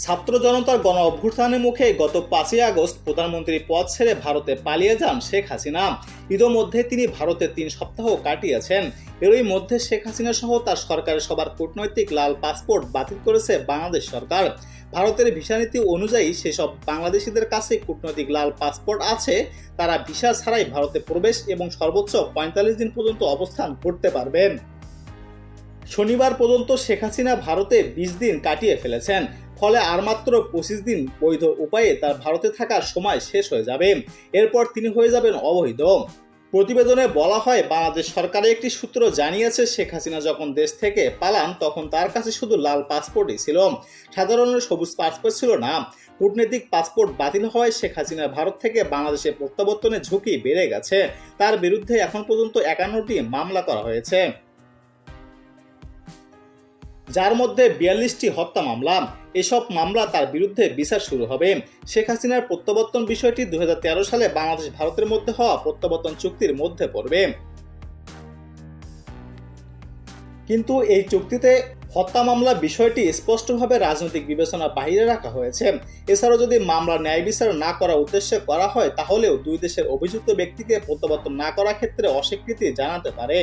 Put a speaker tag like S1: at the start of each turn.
S1: ছাত্র জনতার গণ অভ্যুত্থানের মুখে গত পাঁচই আগস্ট প্রধানমন্ত্রী পদ ছেড়ে ভারতে পালিয়ে যান শেখ হাসিনা। ইতোমধ্যে তিনি ভারতে তিন সপ্তাহ কাটিয়েছেন। এরই মধ্যে শেখ হাসিনা সহ তার সরকারের সবার কূটনৈতিক লাল পাসপোর্ট বাতিল করেছে বাংলাদেশ সরকার। ভারতের ভিসা নীতি অনুযায়ী সেসব বাংলাদেশিদের কাছে কূটনৈতিক লাল পাসপোর্ট আছে। তারা ভিসা ছাড়াই ভারতে প্রবেশ এবং সর্বোচ্চ পঁয়তাল্লিশ দিন পর্যন্ত অবস্থান করতে পারবেন। শনিবার পর্যন্ত শেখ হাসিনা ভারতে বিশ দিন কাটিয়ে ফেলেছেন। ফলে আর মাত্র পঁচিশ দিন বৈধ উপায়ে তার ভারতে থাকার সময় শেষ হয়ে যাবে। এরপর তিনি হয়ে যাবেন অবৈধ। প্রতিবেদনে বলা হয়, বাংলাদেশ সরকারের একটি সূত্র জানিয়েছে, শেখ হাসিনা যখন দেশ থেকে পালান, তখন তার কাছে শুধু লাল পাসপোর্টই ছিল। সাধারণের সবুজ পাসপোর্ট ছিল না। কূটনৈতিক পাসপোর্ট বাতিল হওয়ায় শেখ হাসিনা ভারত থেকে বাংলাদেশে প্রত্যাবর্তনের ঝুঁকি বেড়ে গেছে। তার বিরুদ্ধে এখন পর্যন্ত একান্নটি মামলা করা হয়েছে। যার মধ্যে বিয়াল্লিশটি হত্যা মামলা। এসব মামলা তার বিরুদ্ধে বিচার শুরু হবে। শেখ হাসিনার প্রত্যাবর্তন বিষয়টি দুহাজার তেরো সালে বাংলাদেশ ভারতের মধ্যে হওয়া প্রত্যাবর্তন চুক্তির মধ্যে পড়বে। কিন্তু এই চুক্তিতে হত্যা মামলা বিষয়টি স্পষ্টভাবে রাজনৈতিক বিবেচনা বাহিরে রাখা হয়েছে। এছাড়াও যদি মামলা ন্যায় বিচার না করার উদ্দেশ্যে করা হয়, তাহলেও দুই দেশের অভিযুক্ত ব্যক্তিকে প্রত্যাবর্তন না করার ক্ষেত্রে অস্বীকৃতি জানাতে পারে।